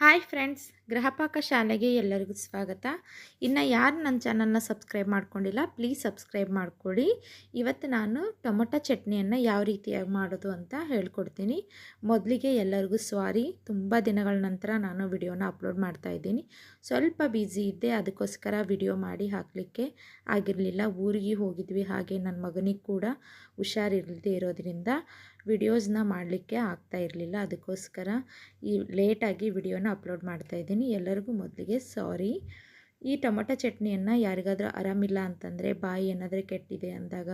Hi friends Gruhapaka ಶಾಲೆಗೆ ಎಲ್ಲರಿಗೂ ಸ್ವಾಗತ. ಇನ್ನು ಯಾರು ನನ್ನ ಚಾನಲ್ನ ಸಬ್ಸ್ಕ್ರೈಬ್ ಮಾಡ್ಕೊಂಡಿಲ್ಲ, ಪ್ಲೀಸ್ ಸಬ್ಸ್ಕ್ರೈಬ್ ಮಾಡ್ಕೊಳ್ಳಿ ಇವತ್ತು ನಾನು ಟೊಮೊಟೊ ಚಟ್ನಿಯನ್ನು ಯಾವ ರೀತಿಯಾಗಿ ಮಾಡೋದು ಅಂತ ಹೇಳ್ಕೊಡ್ತೀನಿ. ಮೊದಲಿಗೆ ಎಲ್ಲರಿಗೂ ಸ್ವಾರಿ, ತುಂಬ ದಿನಗಳ ನಂತರ ನಾನು ವಿಡಿಯೋನ ಅಪ್ಲೋಡ್ ಮಾಡ್ತಾ ಇದ್ದೀನಿ. ಸ್ವಲ್ಪ ಬ್ಯುಸಿ ಇದ್ದೆ, ಅದಕ್ಕೋಸ್ಕರ ವಿಡಿಯೋ ಮಾಡಿ ಹಾಕಲಿಕ್ಕೆ ಆಗಿರಲಿಲ್ಲ. ಊರಿಗೆ ಹೋಗಿದ್ವಿ, ಹಾಗೆ ನನ್ನ ಮಗನಿಗೆ ಕೂಡ ಹುಷಾರಿಲ್ಲದೆ ಇರೋದ್ರಿಂದ ವಿಡಿಯೋಸ್ನ ಮಾಡಲಿಕ್ಕೆ ಆಗ್ತಾ ಇರಲಿಲ್ಲ. ಅದಕ್ಕೋಸ್ಕರ ಈ ಲೇಟಾಗಿ ವಿಡಿಯೋನ ಅಪ್ಲೋಡ್ ಮಾಡ್ತಾ ಇದ್ದೀನಿ. ಎಲ್ಲರಿಗೂ ಮೊದಲಿಗೆ ಸಾರಿ. ಈ ಟೊಮೊಟೊ ಚಟ್ನಿಯನ್ನು ಯಾರಿಗಾದರೂ ಆರಾಮಿಲ್ಲ ಅಂತಂದರೆ ಬಾಯಿ ಏನಾದರೂ ಕೆಟ್ಟಿದೆ ಅಂದಾಗ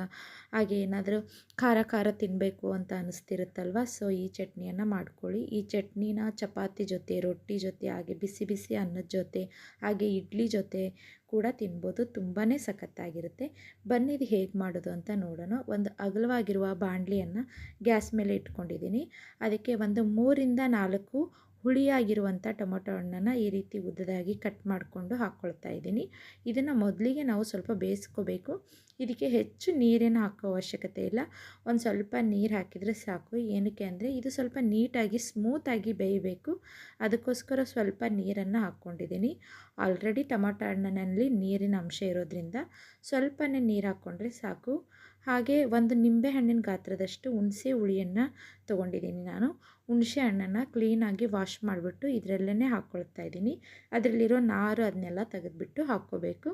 ಹಾಗೆ ಏನಾದರೂ ಖಾರ ಖಾರ ತಿನ್ನಬೇಕು ಅಂತ ಅನಿಸ್ತಿರುತ್ತಲ್ವ? ಸೊ ಈ ಚಟ್ನಿಯನ್ನು ಮಾಡ್ಕೊಳ್ಳಿ. ಈ ಚಟ್ನಿನ ಚಪಾತಿ ಜೊತೆ, ರೊಟ್ಟಿ ಜೊತೆ, ಹಾಗೆ ಬಿಸಿ ಬಿಸಿ ಅನ್ನದ ಜೊತೆ, ಹಾಗೆ ಇಡ್ಲಿ ಜೊತೆ ಕೂಡ ತಿನ್ಬೋದು. ತುಂಬಾ ಸಖತ್ತಾಗಿರುತ್ತೆ. ಬನ್ನಿ, ಇದು ಹೇಗೆ ಮಾಡೋದು ಅಂತ ನೋಡೋಣ. ಒಂದು ಅಗಲವಾಗಿರುವ ಬಾಣಲಿಯನ್ನು ಗ್ಯಾಸ್ ಮೇಲೆ ಇಟ್ಕೊಂಡಿದ್ದೀನಿ. ಅದಕ್ಕೆ ಒಂದು ಮೂರಿಂದ ನಾಲ್ಕು ಹುಳಿಯಾಗಿರುವಂಥ ಟೊಮೊಟೊ ಹಣ್ಣನ್ನು ಈ ರೀತಿ ಉದ್ದದಾಗಿ ಕಟ್ ಮಾಡಿಕೊಂಡು ಹಾಕ್ಕೊಳ್ತಾ ಇದ್ದೀನಿ. ಇದನ್ನು ಮೊದಲಿಗೆ ನಾವು ಸ್ವಲ್ಪ ಬೇಯಿಸ್ಕೋಬೇಕು. ಇದಕ್ಕೆ ಹೆಚ್ಚು ನೀರೇನು ಹಾಕೋ ಅವಶ್ಯಕತೆ ಇಲ್ಲ. ಒಂದು ಸ್ವಲ್ಪ ನೀರು ಹಾಕಿದರೆ ಸಾಕು. ಏನಕ್ಕೆ ಅಂದರೆ ಇದು ಸ್ವಲ್ಪ ನೀಟಾಗಿ ಸ್ಮೂತಾಗಿ ಬೇಯಬೇಕು. ಅದಕ್ಕೋಸ್ಕರ ಸ್ವಲ್ಪ ನೀರನ್ನು ಹಾಕ್ಕೊಂಡಿದ್ದೀನಿ. ಆಲ್ರೆಡಿ ಟೊಮೊಟೊ ಹಣ್ಣಿನಲ್ಲಿ ನೀರಿನ ಅಂಶ ಇರೋದ್ರಿಂದ ಸ್ವಲ್ಪನೇ ನೀರು ಹಾಕ್ಕೊಂಡ್ರೆ ಸಾಕು. ಹಾಗೆ ಒಂದು ನಿಂಬೆ ಹಣ್ಣಿನ ಗಾತ್ರದಷ್ಟು ಹುಣಸೆ ಹುಳಿಯನ್ನು ತೊಗೊಂಡಿದ್ದೀನಿ ನಾನು. ಹುಣಸೆ ಹಣ್ಣನ್ನು ಕ್ಲೀನಾಗಿ ವಾಶ್ ಮಾಡಿಬಿಟ್ಟು ಇದರಲ್ಲೇ ಹಾಕ್ಕೊಳ್ತಾ ಇದ್ದೀನಿ. ಅದರಲ್ಲಿರೋ ನಾರು ಅದನ್ನೆಲ್ಲ ತೆಗೆದುಬಿಟ್ಟು ಹಾಕ್ಕೋಬೇಕು.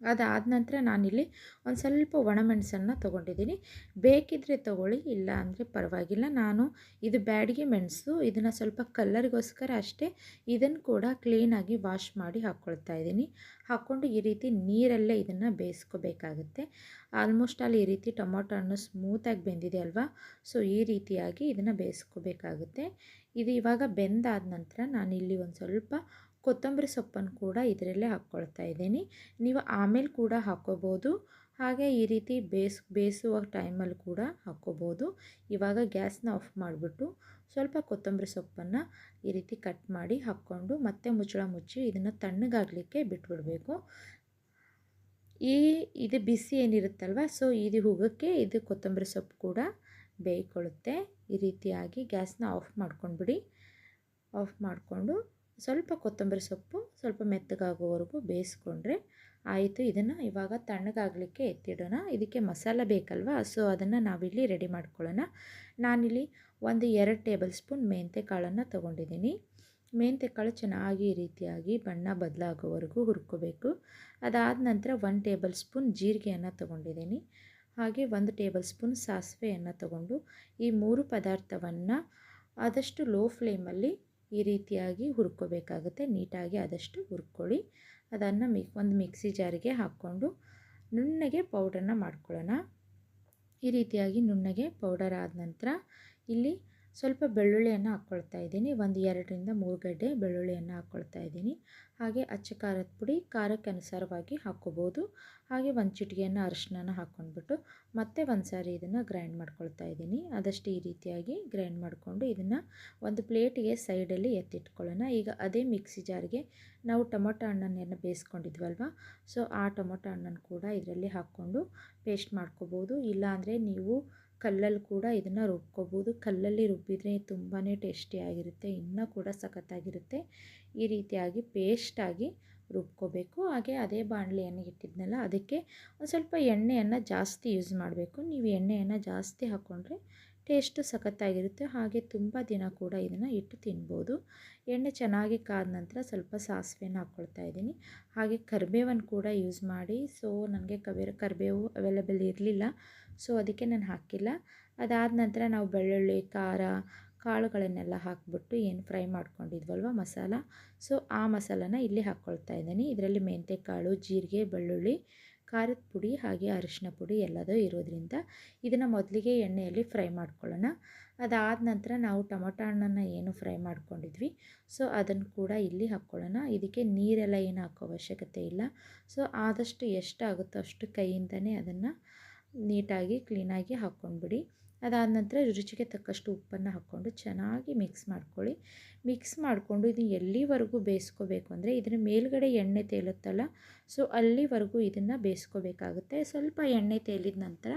ಅದಾದ ನಂತರ ನಾನಿಲ್ಲಿ ಒಂದು ಸ್ವಲ್ಪ ಒಣಮೆಣಸನ್ನು ತೊಗೊಂಡಿದ್ದೀನಿ. ಬೇಕಿದ್ದರೆ ತೊಗೊಳ್ಳಿ, ಇಲ್ಲ ಅಂದರೆ ಪರವಾಗಿಲ್ಲ. ನಾನು ಇದು ಬ್ಯಾಡಿಗೆ ಮೆಣಸು, ಇದನ್ನು ಸ್ವಲ್ಪ ಕಲ್ಲರಿಗೋಸ್ಕರ ಅಷ್ಟೇ ಇದನ್ನು ಕೂಡ ಕ್ಲೀನಾಗಿ ವಾಶ್ ಮಾಡಿ ಹಾಕ್ಕೊಳ್ತಾ ಇದ್ದೀನಿ. ಹಾಕ್ಕೊಂಡು ಈ ರೀತಿ ನೀರಲ್ಲೇ ಇದನ್ನು ಬೇಯಿಸ್ಕೋಬೇಕಾಗುತ್ತೆ. ಆಲ್ಮೋಸ್ಟ್ ಅಲ್ಲಿ ಈ ರೀತಿ ಟೊಮೊಟೊ ಹಣ್ಣು ಸ್ಮೂತಾಗಿ ಬೆಂದಿದೆ ಅಲ್ವಾ? ಸೊ ಈ ರೀತಿಯಾಗಿ ಇದನ್ನು ಬೇಯಿಸ್ಕೋಬೇಕಾಗುತ್ತೆ. ಇದು ಇವಾಗ ಬೆಂದಾದ ನಂತರ ನಾನಿಲ್ಲಿ ಒಂದು ಸ್ವಲ್ಪ ಕೊತ್ತಂಬರಿ ಸೊಪ್ಪನ್ನು ಕೂಡ ಇದರಲ್ಲೇ ಹಾಕ್ಕೊಳ್ತಾ ಇದ್ದೀನಿ. ನೀವು ಆಮೇಲೆ ಕೂಡ ಹಾಕ್ಕೋಬೋದು. ಹಾಗೆ ಈ ರೀತಿ ಬೇಯಿಸ್ ಬೇಯಿಸುವ ಟೈಮಲ್ಲಿ ಕೂಡ ಹಾಕ್ಕೋಬೋದು. ಇವಾಗ ಗ್ಯಾಸ್ನ ಆಫ್ ಮಾಡಿಬಿಟ್ಟು ಸ್ವಲ್ಪ ಕೊತ್ತಂಬರಿ ಸೊಪ್ಪನ್ನು ಈ ರೀತಿ ಕಟ್ ಮಾಡಿ ಹಾಕ್ಕೊಂಡು ಮತ್ತೆ ಮುಚ್ಚಳ ಮುಚ್ಚಿ ಇದನ್ನು ತಣ್ಣಗಾಗಲಿಕ್ಕೆ ಬಿಟ್ಬಿಡಬೇಕು. ಈ, ಇದು ಬಿಸಿ ಏನಿರುತ್ತಲ್ವ, ಸೊ ಇದು ಹೋಗೋಕ್ಕೆ ಇದು ಕೊತ್ತಂಬರಿ ಸೊಪ್ಪು ಕೂಡ ಬೇಯ್ಕೊಳ್ಳುತ್ತೆ. ಈ ರೀತಿಯಾಗಿ ಗ್ಯಾಸ್ನ ಆಫ್ ಮಾಡ್ಕೊಂಡ್ಬಿಡಿ. ಆಫ್ ಮಾಡಿಕೊಂಡು ಸ್ವಲ್ಪ ಕೊತ್ತಂಬರಿ ಸೊಪ್ಪು, ಸ್ವಲ್ಪ ಮೆತ್ತಗಾಗೋವರೆಗೂ ಬೇಯಿಸ್ಕೊಂಡ್ರೆ ಆಯಿತು. ಇದನ್ನು ಇವಾಗ ತಣ್ಣಗಾಗಲಿಕ್ಕೆ ಎತ್ತಿಡೋಣ. ಇದಕ್ಕೆ ಮಸಾಲ ಬೇಕಲ್ವ? ಸೊ ಅದನ್ನು ನಾವಿಲ್ಲಿ ರೆಡಿ ಮಾಡ್ಕೊಳ್ಳೋಣ. ನಾನಿಲ್ಲಿ ಒಂದು ಎರಡು ಟೇಬಲ್ ಸ್ಪೂನ್ ಮೆಂತೆ ಕಾಳನ್ನು ತೊಗೊಂಡಿದ್ದೀನಿ. ಮೆಂತೆ ಕಾಳು ಚೆನ್ನಾಗಿ ರೀತಿಯಾಗಿ ಬಣ್ಣ ಬದಲಾಗೋವರೆಗೂ ಹುರ್ಕೋಬೇಕು. ಅದಾದ ನಂತರ ಒಂದು ಟೇಬಲ್ ಸ್ಪೂನ್ ಜೀರಿಗೆಯನ್ನು ತೊಗೊಂಡಿದ್ದೀನಿ. ಹಾಗೆ ಒಂದು ಟೇಬಲ್ ಸ್ಪೂನ್ ಸಾಸಿವೆಯನ್ನು ತಗೊಂಡು ಈ ಮೂರು ಪದಾರ್ಥವನ್ನು ಆದಷ್ಟು ಲೋ ಫ್ಲೇಮಲ್ಲಿ ಈ ರೀತಿಯಾಗಿ ಹುರ್ಕೋಬೇಕಾಗುತ್ತೆ. ನೀಟಾಗಿ ಆದಷ್ಟು ಹುರ್ಕೊಳ್ಳಿ. ಅದನ್ನು ಮಿಕ್ ಒಂದು ಮಿಕ್ಸಿ ಜಾರಿಗೆ ಹಾಕ್ಕೊಂಡು ನುಣ್ಣಗೆ ಪೌಡರನ್ನ ಮಾಡ್ಕೊಳ್ಳೋಣ. ಈ ರೀತಿಯಾಗಿ ನುಣ್ಣಗೆ ಪೌಡರ್ ಆದ ನಂತರ ಇಲ್ಲಿ ಸ್ವಲ್ಪ ಬೆಳ್ಳುಳ್ಳಿಯನ್ನು ಹಾಕ್ಕೊಳ್ತಾ ಇದ್ದೀನಿ. ಒಂದು ಎರಡರಿಂದ ಮೂರು ಗಡ್ಡೆ ಬೆಳ್ಳುಳ್ಳಿಯನ್ನು ಹಾಕ್ಕೊಳ್ತಾ ಇದ್ದೀನಿ. ಹಾಗೆ ಅಚ್ಚ ಖಾರದ ಪುಡಿ ಖಾರಕ್ಕೆ ಅನುಸಾರವಾಗಿ ಹಾಕ್ಕೋಬೋದು. ಹಾಗೆ ಒಂದು ಚಿಟಿಗೆಯನ್ನು ಅರಿಶಿನ ಹಾಕ್ಕೊಂಡ್ಬಿಟ್ಟು ಮತ್ತೆ ಒಂದು ಸಾರಿ ಇದನ್ನು ಗ್ರೈಂಡ್ ಮಾಡ್ಕೊಳ್ತಾ ಇದ್ದೀನಿ. ಆದಷ್ಟು ಈ ರೀತಿಯಾಗಿ ಗ್ರೈಂಡ್ ಮಾಡಿಕೊಂಡು ಇದನ್ನು ಒಂದು ಪ್ಲೇಟಿಗೆ ಸೈಡಲ್ಲಿ ಎತ್ತಿಟ್ಕೊಳ್ಳೋಣ. ಈಗ ಅದೇ ಮಿಕ್ಸಿ ಜಾರಿಗೆ ನಾವು ಟೊಮೊಟೊ ಹಣ್ಣನ್ನೆಲ್ಲ ಬೇಯಿಸ್ಕೊಂಡಿದ್ವಲ್ವ? ಸೊ ಆ ಟೊಮೊಟೊ ಹಣ್ಣನ್ನು ಕೂಡ ಇದರಲ್ಲಿ ಹಾಕ್ಕೊಂಡು ಪೇಸ್ಟ್ ಮಾಡ್ಕೋಬೋದು. ಇಲ್ಲಾಂದರೆ ನೀವು ಕಲ್ಲಲ್ಲಿ ಕೂಡ ಇದನ್ನು ರುಬ್ಕೋಬೋದು. ಕಲ್ಲಲ್ಲಿ ರುಬ್ಬಿದರೆ ತುಂಬಾ ಟೇಸ್ಟಿಯಾಗಿರುತ್ತೆ ಇನ್ನೂ ಕೂಡ ಸಖತ್ತಾಗಿರುತ್ತೆ. ಈ ರೀತಿಯಾಗಿ ಪೇಸ್ಟಾಗಿ ರುಬ್ಕೋಬೇಕು. ಹಾಗೆ ಅದೇ ಬಾಣಲೆಯನ್ನು ಇಟ್ಟಿದ್ನಲ್ಲ, ಅದಕ್ಕೆ ಒಂದು ಸ್ವಲ್ಪ ಎಣ್ಣೆಯನ್ನು ಜಾಸ್ತಿ ಯೂಸ್ ಮಾಡಬೇಕು. ನೀವು ಎಣ್ಣೆಯನ್ನು ಜಾಸ್ತಿ ಹಾಕ್ಕೊಂಡ್ರೆ ಟೇಸ್ಟು ಸಖತ್ತಾಗಿರುತ್ತೆ. ಹಾಗೆ ತುಂಬ ದಿನ ಕೂಡ ಇದನ್ನು ಇಟ್ಟು ತಿನ್ಬೋದು. ಎಣ್ಣೆ ಚೆನ್ನಾಗಿ ಕಾದ ನಂತರ ಸ್ವಲ್ಪ ಸಾಸಿವೆನ ಹಾಕ್ಕೊಳ್ತಾ ಇದ್ದೀನಿ. ಹಾಗೆ ಕರಿಬೇವನ್ನು ಕೂಡ ಯೂಸ್ ಮಾಡಿ. ಸೊ ನನಗೆ ಕಬೇ, ಕರಿಬೇವು ಅವೈಲೇಬಲ್ ಇರಲಿಲ್ಲ. ಸೊ ಅದಕ್ಕೆ ನಾನು ಹಾಕಿಲ್ಲ. ಅದಾದ ನಂತರ ನಾವು ಬೆಳ್ಳುಳ್ಳಿ, ಖಾರ, ಕಾಳುಗಳನ್ನೆಲ್ಲ ಹಾಕಿಬಿಟ್ಟು ಏನು ಫ್ರೈ ಮಾಡ್ಕೊಂಡಿದ್ವಲ್ವ ಮಸಾಲ. ಸೊ ಆ ಮಸಾಲನ ಇಲ್ಲಿ ಹಾಕ್ಕೊಳ್ತಾ ಇದ್ದೀನಿ. ಇದರಲ್ಲಿ ಮೆಂತ್ಯಕಾಳು ಜೀರಿಗೆ, ಬೆಳ್ಳುಳ್ಳಿ ಖಾರದ ಪುಡಿ ಹಾಗೆ ಅರಿಶಿನ ಪುಡಿ ಎಲ್ಲದೂ ಇರೋದ್ರಿಂದ ಇದನ್ನು ಮೊದಲಿಗೆ ಎಣ್ಣೆಯಲ್ಲಿ ಫ್ರೈ ಮಾಡ್ಕೊಳ್ಳೋಣ. ಅದಾದ ನಂತರ ನಾವು ಟೊಮೊಟೊ ಹಣ್ಣನ್ನು ಏನು ಫ್ರೈ ಮಾಡ್ಕೊಂಡಿದ್ವಿ. ಸೊ, ಅದನ್ನು ಕೂಡ ಇಲ್ಲಿ ಹಾಕ್ಕೊಳ್ಳೋಣ. ಇದಕ್ಕೆ ನೀರೆಲ್ಲ ಏನು ಹಾಕೋ ಅವಶ್ಯಕತೆ ಇಲ್ಲ. ಸೊ, ಆದಷ್ಟು ಎಷ್ಟಾಗುತ್ತೋ ಅಷ್ಟು ಕೈಯಿಂದನೇ ಅದನ್ನು ನೀಟಾಗಿ, ಕ್ಲೀನಾಗಿ ಹಾಕ್ಕೊಂಡ್ಬಿಡಿ. ಅದಾದ ನಂತರ ರುಚಿಗೆ ತಕ್ಕಷ್ಟು ಉಪ್ಪನ್ನು ಹಾಕ್ಕೊಂಡು ಚೆನ್ನಾಗಿ ಮಿಕ್ಸ್ ಮಾಡ್ಕೊಳ್ಳಿ. ಮಿಕ್ಸ್ ಮಾಡಿಕೊಂಡು ಇದು ಎಲ್ಲಿವರೆಗೂ ಬೇಯಿಸ್ಕೋಬೇಕು ಅಂದರೆ ಇದರ ಮೇಲ್ಗಡೆ ಎಣ್ಣೆ ತೇಲುತ್ತಲ್ಲ ಸೊ ಅಲ್ಲಿವರೆಗೂ ಇದನ್ನು ಬೇಯಿಸ್ಕೋಬೇಕಾಗುತ್ತೆ. ಸ್ವಲ್ಪ ಎಣ್ಣೆ ತೇಲಿದ ನಂತರ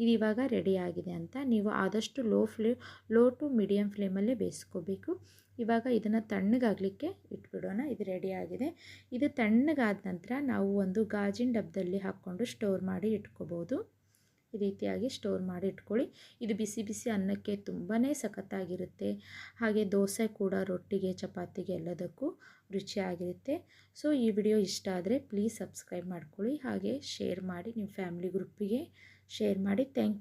ಇದು ಇವಾಗ ರೆಡಿ ಆಗಿದೆ ಅಂತ ನೀವು ಆದಷ್ಟು low flame low to medium ಫ್ಲೇಮಲ್ಲೇ ಬೇಯಿಸ್ಕೋಬೇಕು. ಇವಾಗ ಇದನ್ನು ತಣ್ಣಗಾಗಲಿಕ್ಕೆ ಇಟ್ಬಿಡೋಣ, ಇದು ರೆಡಿ ಆಗಿದೆ. ಇದು ತಣ್ಣಗಾದ ನಂತರ ನಾವು ಒಂದು ಗಾಜಿನ ಡಬ್ಬದಲ್ಲಿ ಹಾಕ್ಕೊಂಡು ಸ್ಟೋರ್ ಮಾಡಿ ಇಟ್ಕೋಬೋದು. ಈ ರೀತಿಯಾಗಿ ಸ್ಟೋರ್ ಮಾಡಿ ಇಟ್ಕೊಳ್ಳಿ. ಇದು ಬಿಸಿ ಬಿಸಿ ಅನ್ನಕ್ಕೆ ತುಂಬಾ ಸಖತ್ತಾಗಿರುತ್ತೆ. ಹಾಗೆ ದೋಸೆ ಕೂಡ ರೊಟ್ಟಿಗೆ, ಚಪಾತಿಗೆ ಎಲ್ಲದಕ್ಕೂ ರುಚಿಯಾಗಿರುತ್ತೆ. ಸೊ, ಈ ವಿಡಿಯೋ ಇಷ್ಟ ಆದರೆ ಪ್ಲೀಸ್ ಸಬ್ಸ್ಕ್ರೈಬ್ ಮಾಡ್ಕೊಳ್ಳಿ. ಹಾಗೆ ಶೇರ್ ಮಾಡಿ ನಿಮ್ಮ ಫ್ಯಾಮಿಲಿ ಗ್ರೂಪಿಗೆ ಶೇರ್ ಮಾಡಿ. Thank you